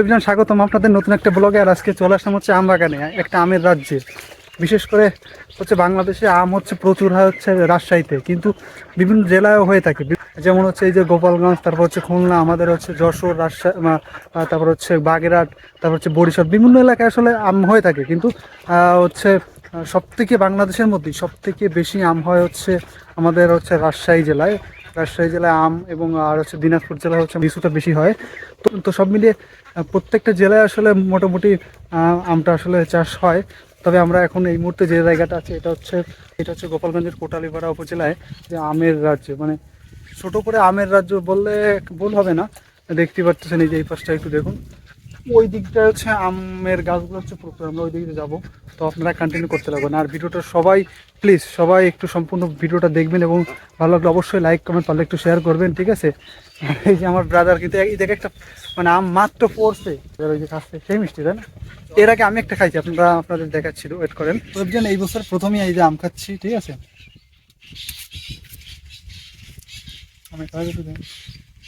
Everyone স্বাগতম আপনাদের নতুন একটা ব্লগে। আর আজকে চলে আসলাম হচ্ছে আম বাগানে একটা আমের রাজ্যে বিশেষ করে হচ্ছে বাংলাদেশে আম হচ্ছে প্রচুর হয় হচ্ছে রাজশাহীতে, কিন্তু বিভিন্ন জেলায়ও হয়ে থাকে। যেমন হচ্ছে এই যে গোপালগঞ্জ, তারপর হচ্ছে খুলনা, আমাদের হচ্ছে যশোর, রাজশাহী তারপর হচ্ছে বাগেরহাট, তারপর হচ্ছে বরিশাল, বিভিন্ন এলাকায় আসলে আম হয়ে থাকে। কিন্তু হচ্ছে সব থেকে বাংলাদেশের মধ্যেই সব থেকে বেশি আম হয় হচ্ছে আমাদের হচ্ছে রাজশাহী জেলায়। রাজশাহী জেলায় আম এবং, আর হচ্ছে দিনাজপুর জেলায় হচ্ছে লিচুটা বেশি হয়। তো সব মিলিয়ে প্রত্যেকটা জেলায় আসলে মোটামুটি আমটা আসলে চাষ হয়। তবে আমরা এখন এই মুহূর্তে যে জায়গাটা আছে, এটা হচ্ছে এটা হচ্ছে গোপালগঞ্জের কোটালিপাড়া উপজেলায় যে আমের রাজ্য। মানে ছোট করে আমের রাজ্য বললে ভুল হবে না। দেখতে পাচ্ছেন এই যে এই পাশটা একটু দেখুন। ওই দিকটা হচ্ছে আমের গাছগুলো হচ্ছে প্রচুর আমরা ওই দিকে যাব। তো আপনারা কন্টিনিউ করতে লাগবেন আর ভিডিওটা সবাই প্লিজ সবাই একটু সম্পূর্ণ ভিডিওটা দেখবেন এবং ভালো লাগলে অবশ্যই লাইক কমেন্ট পারলে একটু শেয়ার করবেন ঠিক আছে? এই যে আমার ব্রাদার কিন্তু এই দেখে একটা মানে আম মাত্র পড়ছে। ওই যে খাচ্ছে সেই মিষ্টি তাই না? এর আগে আমি একটা খাইছি আপনারা আপনাদের দেখাচ্ছিল ওয়েট করেন। বুঝছেন এই বছর প্রথমেই এই যে আম খাচ্ছি ঠিক আছে? আমি।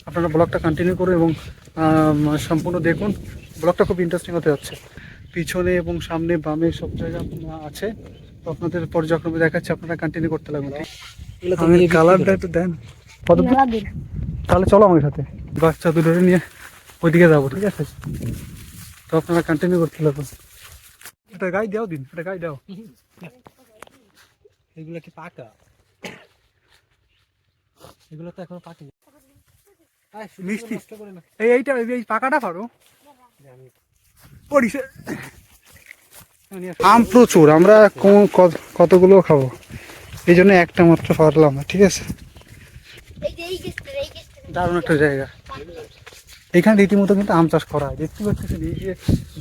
আপনারা ব্লগটা কন্টিনিউ করুন এবং সম্পূর্ণ দেখুন। ব্লগটা খুব ইন্টারেস্টিং হতে যাচ্ছে। পিছনে এবং সামনে বামে সব জায়গা আছে। তো আপনাদের পর্যায়ক্রমে দেখাচ্ছি আপনারা কন্টিনিউ করতে লাগবেন। আমি কালারটা একটু দেন। কত তাহলে চলো আমার সাথে। বাচ্চা দুটো নিয়ে ওইদিকে যাব। ঠিক আছে। তো আপনারা কন্টিনিউ করতে লাগবেন। এটা গাই দাও দিন এটা গাই দাও। এগুলো কি পাকা? এগুলো তো এখনও পাকেনি। মিষ্টি। নষ্ট করে না। এই এইটা এই পাকাটা পারো। আম প্রচুর আমরা কোন- কতগুলো খাব? এই জন্য একটা মাত্র পারলাম না ঠিক আছে? দারুণ একটা জায়গা। এখানে রীতিমতো কিন্তু আম চাষ করা হয়। দেখতে পাচ্ছেন এই যে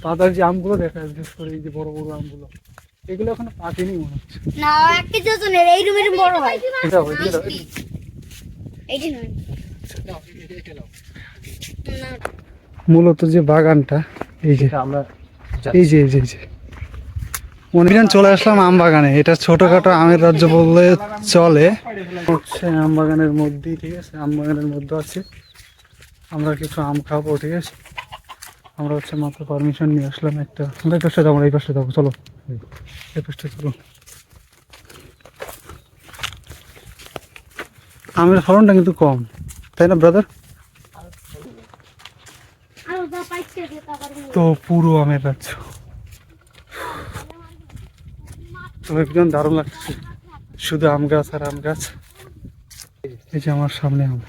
বাজার যে আমগুলো দেখা যায় বিশেষ করে এই যে বড় বড় আমগুলো এগুলো এখনও পাকেনি মনে হচ্ছে। না একটা যোজনের এই রুমের বড় হয়। এটা এটা। নয়। এটা- এটা নাও। মূলত যে বাগানটা এই যে। আমরা এই যে এই যে এই যে। মনিরান চলে আসলাম আম বাগানে। এটা ছোটখাটো আমের রাজ্য বললে চলে। হচ্ছে আম বাগানের মধ্যেই ঠিক আছে আম বাগানের মধ্যে আছে। আমরা কিছু আম খাব ঠিক আছে। আমরা হচ্ছে মাত্র পারমিশন নিয়ে আসলাম একটা। আমরা এই পাশে যাব এই পাশে যাব চলো। এই পাশে চলো। আমের ফলনটা কিন্তু কম তাই না ব্রাদার আর ওটা পাইছে যেটা পারব তো পুরো আমের রাজ্য তো একদম দারুণ লাগছে। শুধু আম গাছ আর আম গাছ। এই যে আমার সামনে আম।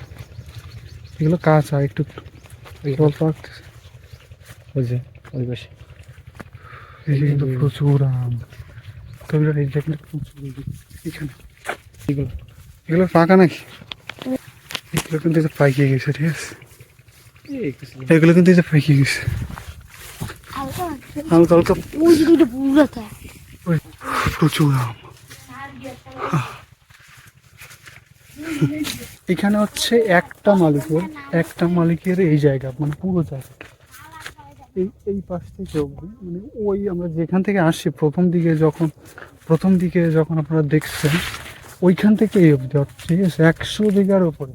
এগুলো কাঁচা একটু একটু অল্প ওই যে ওই পাশে। এই যে কিন্তু প্রচুর আম। তবে এই যে এখানে। এগুলো। এগুলো পাকা নাকি? এগুলো কিন্তু এই যে পাইকে গেছে ঠিক আছে। এগুলো কিন্তু এই যে পাইকে গেছে। হালকা প্রচুর আম এখানে হচ্ছে একটা মালিকের একটা মালিকের এই জায়গা মানে পুরো জায়গা এই এই পাশ থেকে মানে ওই আমরা যেখান থেকে আসছি প্রথম দিকে যখন প্রথম দিকে যখন আপনারা দেখছেন ওইখান থেকে এই অবধি অর্থাৎ ঠিক আছে? একশো বিঘার ওপরে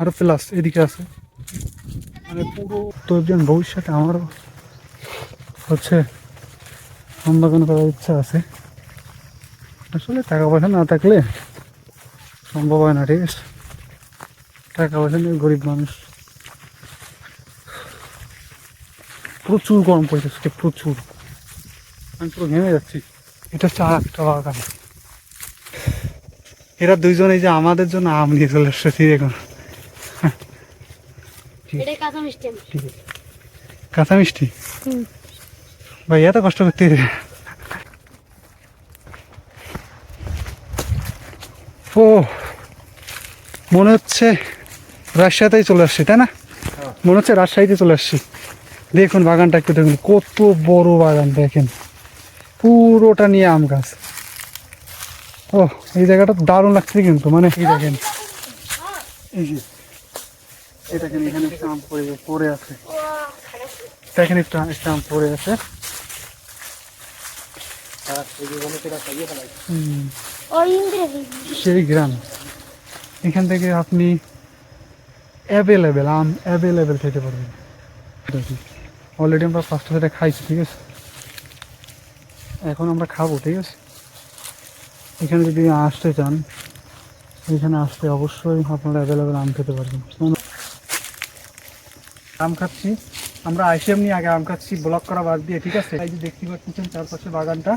আরও প্লাস এদিকে আছে। মানে পুরো তো একজন ভবিষ্যতে আমারও হচ্ছে আম বাগান করার ইচ্ছা আছে। আসলে টাকা পয়সা না থাকলে সম্ভব হয় না ঠিক আছে? টাকা পয়সা নিয়ে গরিব মানুষ। প্রচুর গরম পড়েছে আজকে, প্রচুর। আমি পুরো ঘেমে যাচ্ছি। এটা হচ্ছে আর একটা বাগান এরা দুইজন এই যে আমাদের জন্য আম নিয়ে চলে ঠিক এখন। ঠিক আছে। কাঁচা মিষ্টি? ভাই এত কষ্ট করতে ও মনে হচ্ছে রাজশাহীতেই চলে আসছি তাই না? মনে হচ্ছে রাজশাহীতে চলে আসছি। দেখুন বাগানটা একটু দেখুন কত বড় বাগান দেখেন। পুরোটা নিয়ে আম গাছ। ও এই জায়গাটা দারুণ লাগছে কিন্তু মানে এই দেখেন। এই যে এই দেখেন এখানে আম পড়ে পড়ে আছে। একটা আম পড়ে আছে। সেই গ্রাম। এখান থেকে আপনি অ্যাভেলেবেল আম অ্যাভেলেবেল খেতে পারবেন। অলরেডি আমরা পাঁচটা সেটা খাইছি ঠিক আছে? এখন আমরা খাব ঠিক আছে? এখানে যদি আসতে চান এখানে আসতে অবশ্যই আপনারা অ্যাভেলেবেল আম খেতে পারবেন। আম খাচ্ছি। আমরা আইসিএম নিয়ে আগে আম খাচ্ছি ব্লক করা বাদ দিয়ে, ঠিক আছে? এই যে দেখতে পাচ্ছেন চারপাশে বাগানটা।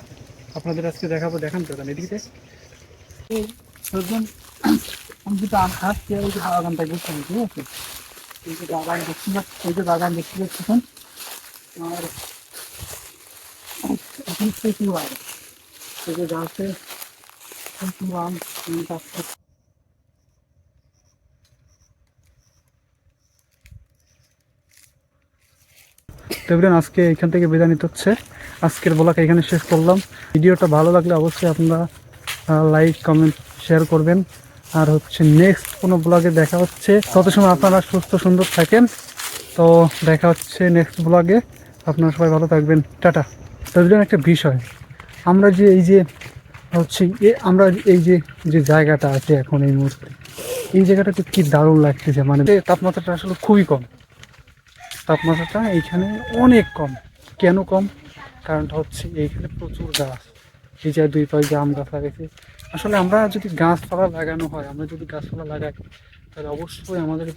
আপনাদের আজকে দেখাবো, দেখান তো এদিকে। দেখবেন আমি খাচ্ছি, এই যে বাগানটা দেখছেন, ঠিক আছে? এই যে বাগান দেখছি এই যে বাগান দেখতে পাচ্ছেন। আর এখন প্রচুর আম, এই তো এবার আজকে এখান থেকে বিদায় নিতে হচ্ছে। আজকের ব্লগ এখানে শেষ করলাম। ভিডিওটা ভালো লাগলে অবশ্যই আপনারা লাইক কমেন্ট শেয়ার করবেন। আর হচ্ছে নেক্সট কোনো ব্লগে দেখা হচ্ছে। তত সময় আপনারা সুস্থ, সুন্দর থাকেন। তো দেখা হচ্ছে নেক্সট ব্লগে। আপনারা সবাই ভালো থাকবেন। টাটা। তো এবার একটা বিষয়। আমরা যে এই যে হচ্ছে, এ আমরা এই যে যে জায়গাটা আছে এখন এই মুহূর্তে, এই জায়গাটাতে কি দারুণ লাগতেছে? মানে তাপমাত্রাটা আসলে খুবই কম। তাপমাত্রাটা এইখানে অনেক কম। কেন কম? কারণটা হচ্ছে এইখানে প্রচুর গাছ। এই যে দুই পাশে আম গাছ লাগাইছে। আসলে আমরা যদি গাছপালা লাগানো হয়, আমরা যদি গাছপালা লাগাই, তাহলে অবশ্যই আমাদের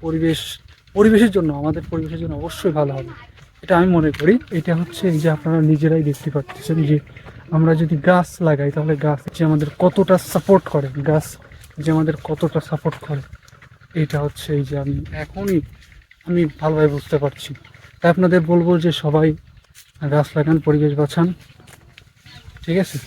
পরিবেশ, পরিবেশের জন্য, আমাদের পরিবেশের জন্য অবশ্যই ভালো হবে। এটা আমি মনে করি। এটা হচ্ছে এই যে আপনারা নিজেরাই দেখতে পাচ্ছেন যে আমরা যদি গাছ লাগাই, তাহলে গাছ যে আমাদের কতটা সাপোর্ট করে, গাছ যে আমাদের কতটা সাপোর্ট করে, এটা হচ্ছে এই যে আমি এখনই আমি ভালোভাবে বুঝতে পারছি। তাই আপনাদের বলব যে সবাই গাছ লাগান, পরিবেশ বাঁচান। ঠিক আছে?